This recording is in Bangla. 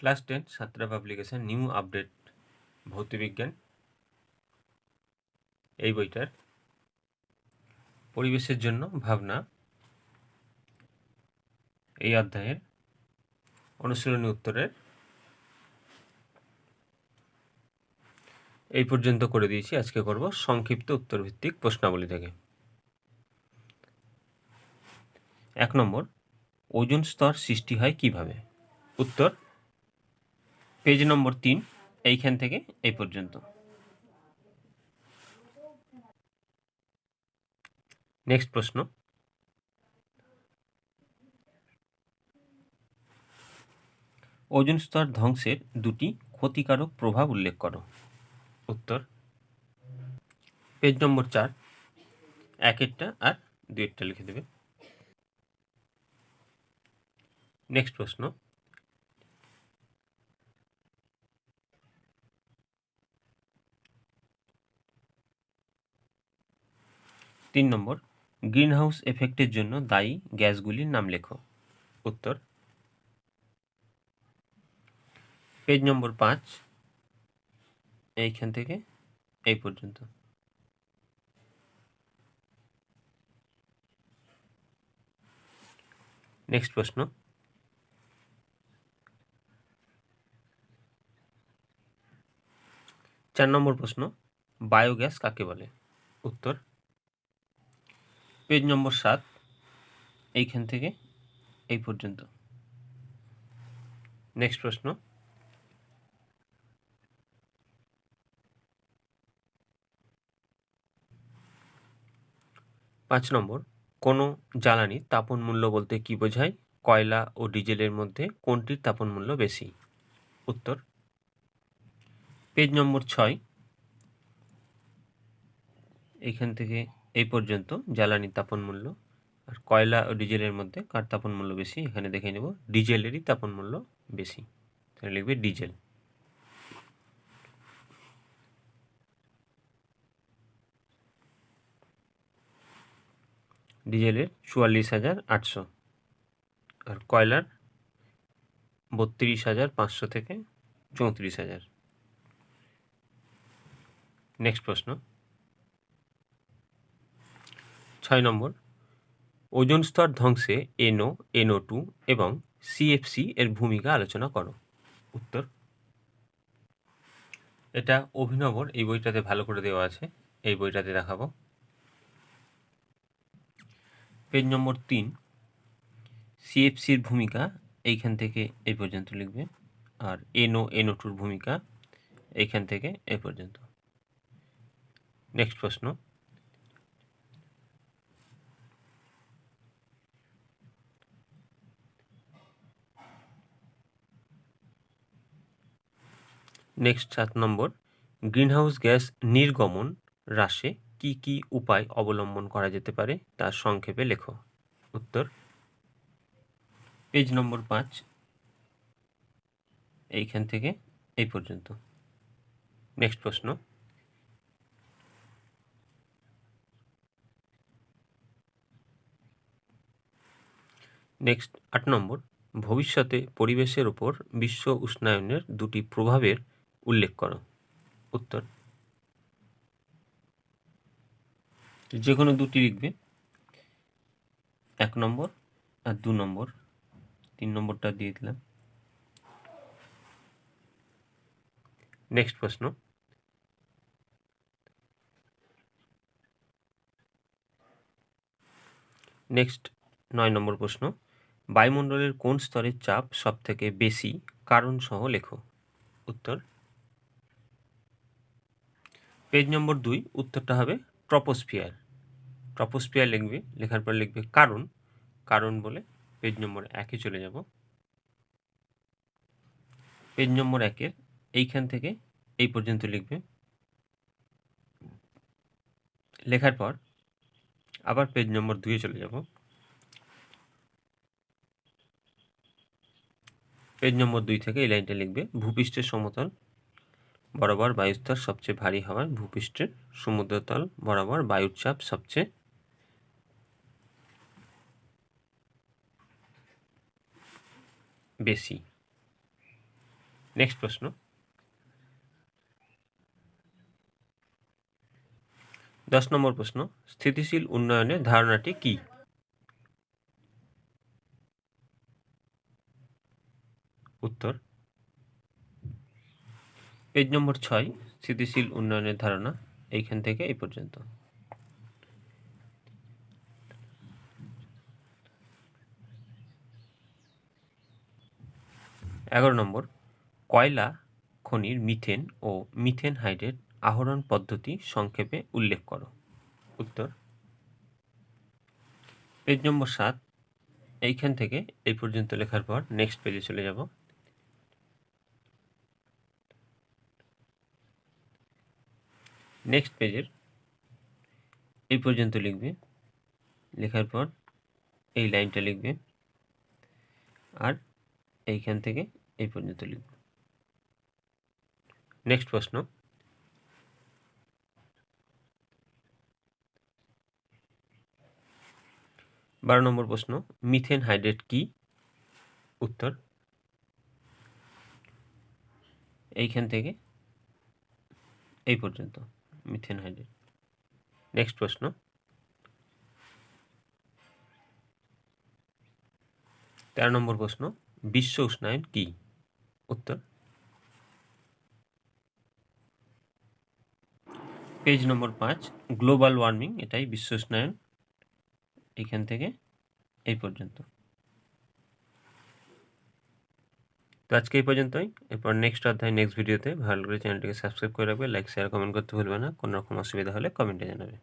ক্লাস টেন, সাতটা পাবলিকেশন, নিউ আপডেট ভৌতবিজ্ঞান এই বইটার। পরিবেশের জন্য ভাবনা। এই অধ্যায়ের অনুশীলনী উত্তরের। এই পর্যন্ত করে দিয়েছি। আজকে করব সংক্ষিপ্ত উত্তর ভিত্তিক প্রশ্নাবলী থেকে। এক নম্বর, ওজন স্তর সৃষ্টি হয় কীভাবে? উত্তর পেজ নম্বর তিন, এইখান থেকে এই পর্যন্ত। নেক্সট প্রশ্ন। ওজন স্তর ধ্বংসের দুটি ক্ষতিকারক প্রভাব উল্লেখ করো। উত্তর। পেজ নম্বর চার, একেরটা আর দুয়েরটা লিখে দেবে। নেক্সট প্রশ্ন। তিন নম্বর, গ্রিনহাউস এফেক্টের জন্য দায়ী গ্যাসগুলির নাম লেখো। উত্তর। পেজ নম্বর পাঁচ, এইখান থেকে, এই পর্যন্ত। নেক্সট প্রশ্ন। চার নম্বর প্রশ্ন, বায়োগ্যাস কাকে বলে? উত্তর। পেজ নম্বর সাত, এইখান থেকে এই পর্যন্ত। নেক্সট প্রশ্ন। পাঁচ নম্বর, কোনো জ্বালানির তাপন মূল্য বলতে কি বোঝায়? কয়লা ও ডিজেলের মধ্যে কোনটির তাপন মূল্য বেশি? উত্তর, পেজ নম্বর ছয়, এইখান থেকে এই পর্যন্ত জ্বালানির তাপন মূল্য আর কয়লা ও ডিজেলের মধ্যে কার তাপন মূল্য বেশি? এখানে দেখে নেব। ডিজেলেরই তাপন মূল্য বেশি। তাহলে লিখবে ডিজেল। ডিজেলের চুয়াল্লিশ হাজার আটশো আর কয়লার বত্রিশ হাজার পাঁচশো থেকে চৌত্রিশ হাজার। নেক্সট প্রশ্ন। ছয় নম্বর। ওজন স্তর ধ্বংসে এনও এনও টু এবং সিএফসি এর ভূমিকা আলোচনা করো। উত্তর। এটা অভিনবর, এই বইটাতে ভালো করে দেওয়া আছে, এই বইটাতে দেখাবো। পেজ নম্বর তিন। সিএফসির ভূমিকা এইখান থেকে এই পর্যন্ত লিখবে, আর এনও এনও টুর ভূমিকা এইখান থেকে এ পর্যন্ত। নেক্সট প্রশ্ন। নেক্সট সাত নম্বর, গ্রিনহাউস গ্যাস নির্গমন হ্রাসে কি কি উপায় অবলম্বন করা যেতে পারে তার সংক্ষেপে লেখো। উত্তর, পেজ নম্বর পাঁচ, এইখান থেকে এই পর্যন্ত। নেক্সট প্রশ্ন, নেক্সট আট নম্বর, ভবিষ্যতে পরিবেশের ওপর বিশ্ব উষ্ণায়নের দুটি প্রভাবের উল্লেখ করো। উত্তর। যে কোনো দুটি লিখবে। এক নম্বর আর দু নম্বর। তিন নম্বরটা দিয়ে দিলাম। নেক্সট প্রশ্ন। নেক্সট নয় নম্বর প্রশ্ন। বায়ুমণ্ডলের কোন স্তরের চাপ সব থেকে বেশি? কারণ সহ লেখো। উত্তর। পেজ নম্বর দুই, উত্তরটা হবে ট্রপোস্ফিয়ার। ট্রপোস্ফিয়ার লিখবে, লেখার পর লিখবে কারণ। কারণ বলে পেজ নম্বর একে চলে যাব। পেজ নম্বর একের এইখান থেকে এই পর্যন্ত লিখবে। লেখার পর আবার পেজ নম্বর দুয়ে চলে যাব। পেজ নম্বর দুই থেকে এই লাইনটা লিখবে, ভূপৃষ্ঠের সমতল বরাবর বায়ুস্তর সবচেয়ে ভারী হওয়ার ভূপৃষ্ঠের সমুদ্রতল বরাবর বায়ুর চাপ সবচেয়ে বেশি। নেক্সট প্রশ্ন। দশ নম্বর প্রশ্ন, স্থিতিশীল উন্নয়নের ধারণাটি কি? উত্তর পেজ নম্বর ছয়, স্থিতিশীল উন্নয়নের ধারণা। এইখান থেকে এই পর্যন্ত। এগারো নম্বর, কয়লা, খনির মিথেন ও মিথেন হাইড্রেট আহরণ পদ্ধতি সংক্ষেপে উল্লেখ করো। উত্তর। পেজ নম্বর সাত, এইখান থেকে এই পর্যন্ত লেখার পর নেক্সট পেজে চলে যাব। নেক্সট পেজের এই পর্যন্ত লিখবে। লেখার পর এই লাইনটা লিখবে আর এইখান থেকে এই পর্যন্ত লিখবে। নেক্সট প্রশ্ন। বারো নম্বর প্রশ্ন মিথেন হাইড্রেট কি? উত্তর। এইখান থেকে এই পর্যন্ত। মিথেন হাইড্রেট নেক্সট প্রশ্ন। তেরো নম্বর প্রশ্ন, বিশ্ব উষ্ণায়ন কি? উত্তর। পেজ নম্বর পাঁচ গ্লোবাল ওয়ার্মিং এটাই বিশ্ব উষ্ণায়ন, এখান থেকে এই পর্যন্ত। তো আজকে এই পর্যন্তই। এরপর নেক্সট অধ্যায় নেক্সট ভিডিওতে ভালো করে চ্যানেলটিকে সাবস্ক্রাইব করে রাখবে লাইক শেয়ার কমেন্ট করতে ভুলবে না। কোনো রকম অসুবিধা হলে কমেন্টে জানাবে।